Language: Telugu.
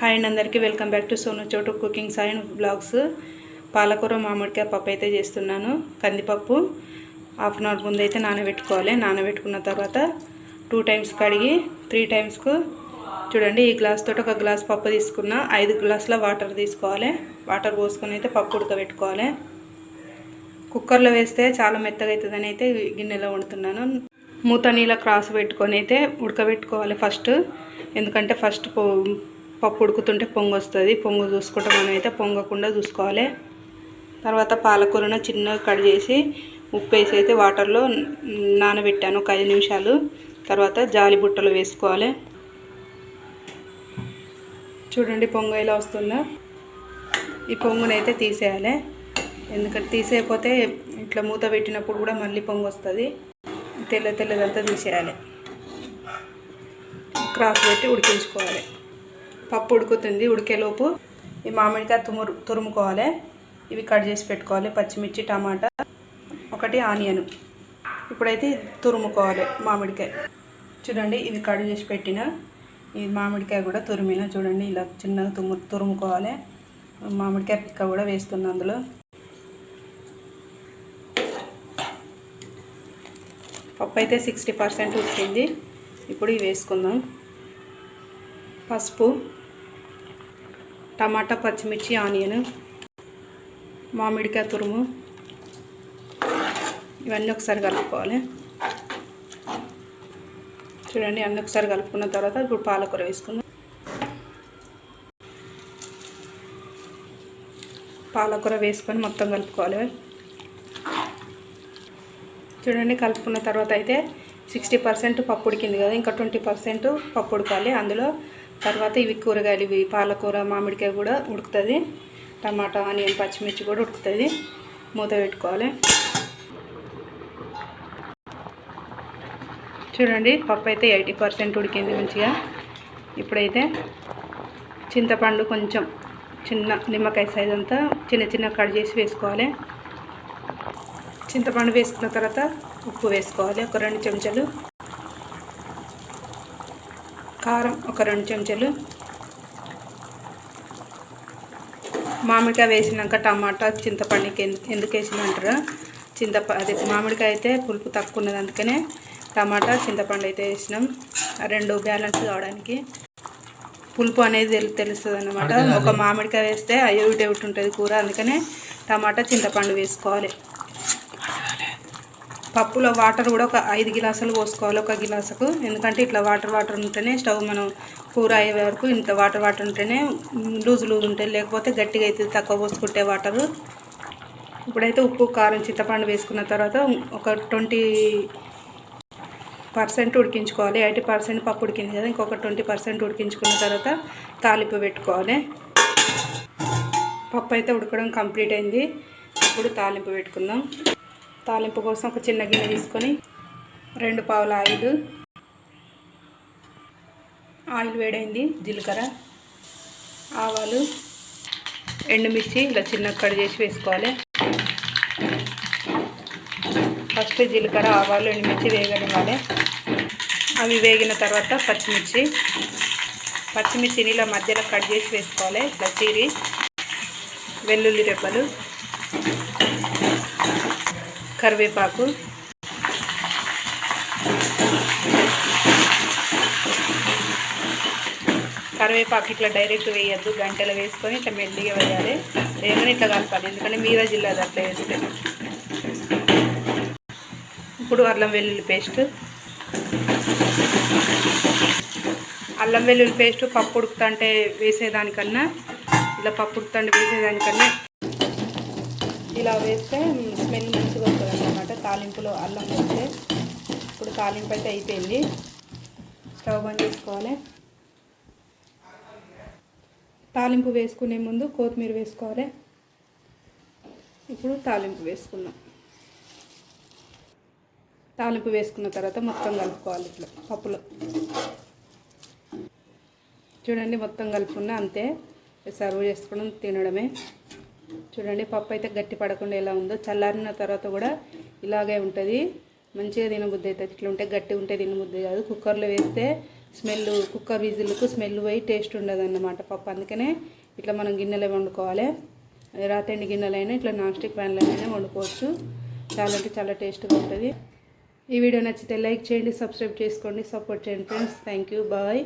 హాయ్ అండి అందరికీ వెల్కమ్ బ్యాక్ టు సోను చోటు కుకింగ్ అండ్ బ్లాగ్స్. పాలకూర మామిడికాయ పప్పు అయితే చేస్తున్నాను. కందిపప్పు హాఫ్ అన్ అవర్ ముందు అయితే నానబెట్టుకోవాలి. నానబెట్టుకున్న తర్వాత టూ టైమ్స్ కడిగి త్రీ టైమ్స్కు చూడండి ఈ గ్లాస్ తోటి ఒక గ్లాస్ పప్పు తీసుకున్న ఐదు గ్లాసుల వాటర్ తీసుకోవాలి. వాటర్ పోసుకొని అయితే పప్పు ఉడకబెట్టుకోవాలి. కుక్కర్లో వేస్తే చాలా మెత్తగా అవుతుందని అయితే గిన్నెలో వండుతున్నాను. మూత నీళ్ళ క్రాస్ పెట్టుకొని అయితే ఉడకబెట్టుకోవాలి ఫస్ట్. ఎందుకంటే ఫస్ట్ పప్పు ఉడుకుతుంటే పొంగు వస్తుంది. పొంగు చూసుకుంటే మనం అయితే పొంగకుండా చూసుకోవాలి. తర్వాత పాలకూరను చిన్నగా కట్ చేసి ఉప్పు వేసి అయితే వాటర్లో నానబెట్టాను ఒక ఐదు నిమిషాలు. తర్వాత జాలి బుట్టలు వేసుకోవాలి. చూడండి పొంగు ఎలా వస్తుందో. ఈ పొంగునైతే తీసేయాలి. ఎందుకంటే తీసేయకపోతే ఇట్లా మూత పెట్టినప్పుడు కూడా మళ్ళీ పొంగు వస్తుంది. తెల్ల తెల్లదంతా తీసేయాలి. క్రాస్ పెట్టి ఉడికించుకోవాలి. పప్పు ఉడుకుతుంది. ఉడికేలోపు ఈ మామిడికాయ తుమురు తురుముకోవాలి. ఇవి కట్ చేసి పెట్టుకోవాలి. పచ్చిమిర్చి టమాటా ఒకటి ఆనియన్. ఇప్పుడైతే తురుముకోవాలి మామిడికాయ. చూడండి ఇది కట్ చేసి పెట్టిన ఈ మామిడికాయ కూడా తురిమిన. చూడండి ఇలా చిన్నగా తుమ్ము తురుముకోవాలి. మామిడికాయ పిక్క కూడా వేస్తున్నా అందులో. పప్పు అయితే సిక్స్టీ పర్సెంట్ ఉడికింది. ఇప్పుడు ఇవి వేసుకుందాం. పసుపు టమాటా పచ్చిమిర్చి ఆనియన్ మామిడికాయ తురుము. ఇవన్నీ ఒకసారి కలుపుకోవాలి. చూడండి అన్నీ ఒకసారి కలుపుకున్న తర్వాత ఇప్పుడు పాలకూర వేసుకుందాం. పాలకూర వేసుకొని మొత్తం కలుపుకోవాలి. చూడండి కలుపుకున్న తర్వాత అయితే సిక్స్టీ పర్సెంట్ పప్పు ఉడికింది కదా ఇంకా ట్వంటీ పర్సెంట్ పప్పు ఉడకాలి అందులో తర్వాత ఇవి కూరగాయలు ఇవి పాలకూర మామిడికాయ కూడా ఉడుకుతుంది. టమాటా ఆనియన్ పచ్చిమిర్చి కూడా ఉడుకుతుంది. మూత పెట్టుకోవాలి. చూడండి పప్పు అయితే ఎయిటీ పర్సెంట్ ఉడికింది మంచిగా. ఇప్పుడైతే చింతపండు కొంచెం చిన్న నిమ్మకాయ సైజ్ అంతా చిన్న చిన్న కట్ చేసి వేసుకోవాలి. చింతపండు వేసుకున్న తర్వాత ఉప్పు వేసుకోవాలి. ఒక రెండు చెంచాలు కారం ఒక రెండు చెంచాలు. మామిడికాయ వేసినాక టమాటా చింతపండుకి ఎందుకు వేసినంటారా చింతప అది మామిడికాయ అయితే పులుపు తక్కువ ఉన్నది అందుకనే టమాటా చింతపండు అయితే వేసినాం. రెండు బ్యాలెన్స్ కావడానికి. పులుపు అనేది తెలు తెలుస్తుంది అనమాట ఒక మామిడికాయ వేస్తే అయ్యోటి ఒకటి ఉంటుంది కూర? అందుకనే టమాటా చింతపండు వేసుకోవాలి. పప్పులో వాటర్ కూడా ఒక ఐదు గిలాసులు పోసుకోవాలి ఒక గిలాసుకు. ఎందుకంటే ఇట్లా వాటర్ వాటర్ ఉంటేనే స్టవ్ మనం కూర అయ్యే వరకు ఇంత వాటర్ వాటర్ ఉంటేనే లూజ్ లూజ్ ఉంటాయి లేకపోతే గట్టిగా అవుతుంది తక్కువ పోసుకుంటే వాటరు. ఇప్పుడైతే ఉప్పు కారం చింతపండు వేసుకున్న తర్వాత ఒక ట్వంటీ పర్సెంట్ ఉడికించుకోవాలి. ఎయిటీ పర్సెంట్ పప్పు ఉడికింది కదా ఇంకొక ట్వంటీ పర్సెంట్ ఉడికించుకున్న తర్వాత తాలింపు పెట్టుకోవాలి. పప్పు అయితే ఉడకడం కంప్లీట్ అయింది. ఇప్పుడు తాలింపు పెట్టుకుందాం. తాలింపు కోసం ఒక చిన్న గిన్నె తీసుకొని రెండు పావుల ఆయిల్ ఆయిల్ వేడైంది జీలకర్ర ఆవాలు ఎండుమిర్చి ఇలా చిన్న కట్ చేసి వేసుకోవాలి. ఫస్ట్ జీలకర్ర ఆవాలు ఎండుమిర్చి వేగనివ్వాలి. అవి వేగిన తర్వాత పచ్చిమిర్చి పచ్చిమిర్చిని ఇలా మధ్యలో కట్ చేసి వేసుకోవాలి. ఇట్లా చీరి వెల్లుల్లి రెబ్బలు కరివేపాకు. కరివేపాకు ఇట్లా డైరెక్ట్ వేయద్దు గంటలు వేసుకొని ఇట్లా మెల్లిగా వేయాలి. వేయగానే ఇట్లా కలపాలి ఎందుకంటే మీద జిల్లాది అట్లా వేస్తే. ఇప్పుడు అల్లం వెల్లుల్లి పేస్ట్. అల్లం వెల్లుల్లి పేస్ట్ పప్పు ఉడుకుతుంటే వేసేదానికన్నా ఇలా పప్పు ఉడుకుతుంటే వేసేదానికన్నా ఇలా వేస్తే స్మెల్ మంచిగా వస్తుంది అన్నమాట తాలింపులో అల్లం వేస్తే. ఇప్పుడు తాలింపు అయితే అయిపోయింది. స్టవ్ బంద్ చేసుకోవాలి. తాలింపు వేసుకునే ముందు కొత్తిమీర వేసుకోవాలి. ఇప్పుడు తాలింపు వేసుకుందాం. తాలింపు వేసుకున్న తర్వాత మొత్తం కలుపుకోవాలి ఇట్లా పప్పులో. చూడండి మొత్తం కలుపుకున్న అంతే. సర్వ్ చేసుకోవడం తినడమే. చూడండి పప్పు అయితే గట్టి పడకుండా ఎలా ఉందో. చల్లారిన తర్వాత కూడా ఇలాగే ఉంటుంది. మంచిగా తినబుద్ధి అవుతుంది. ఇట్లా ఉంటే గట్టి ఉంటే తినబుద్ధి కాదు. కుక్కర్లో వేస్తే స్మెల్ కుక్కర్ విజిల్కు స్మెల్ పోయి టేస్ట్ ఉండదు అన్నమాట పప్పు. అందుకనే ఇట్లా మనం గిన్నెలే వండుకోవాలి. రాతండి గిన్నెలైనా ఇట్లా నాన్ స్టిక్ ప్యాన్లైనా వండుకోవచ్చు. చాలా అంటే చాలా టేస్ట్గా ఉంటుంది. ఈ వీడియో నచ్చితే లైక్ చేయండి సబ్స్క్రైబ్ చేసుకోండి సపోర్ట్ చేయండి ఫ్రెండ్స్. Thank you. బాయ్.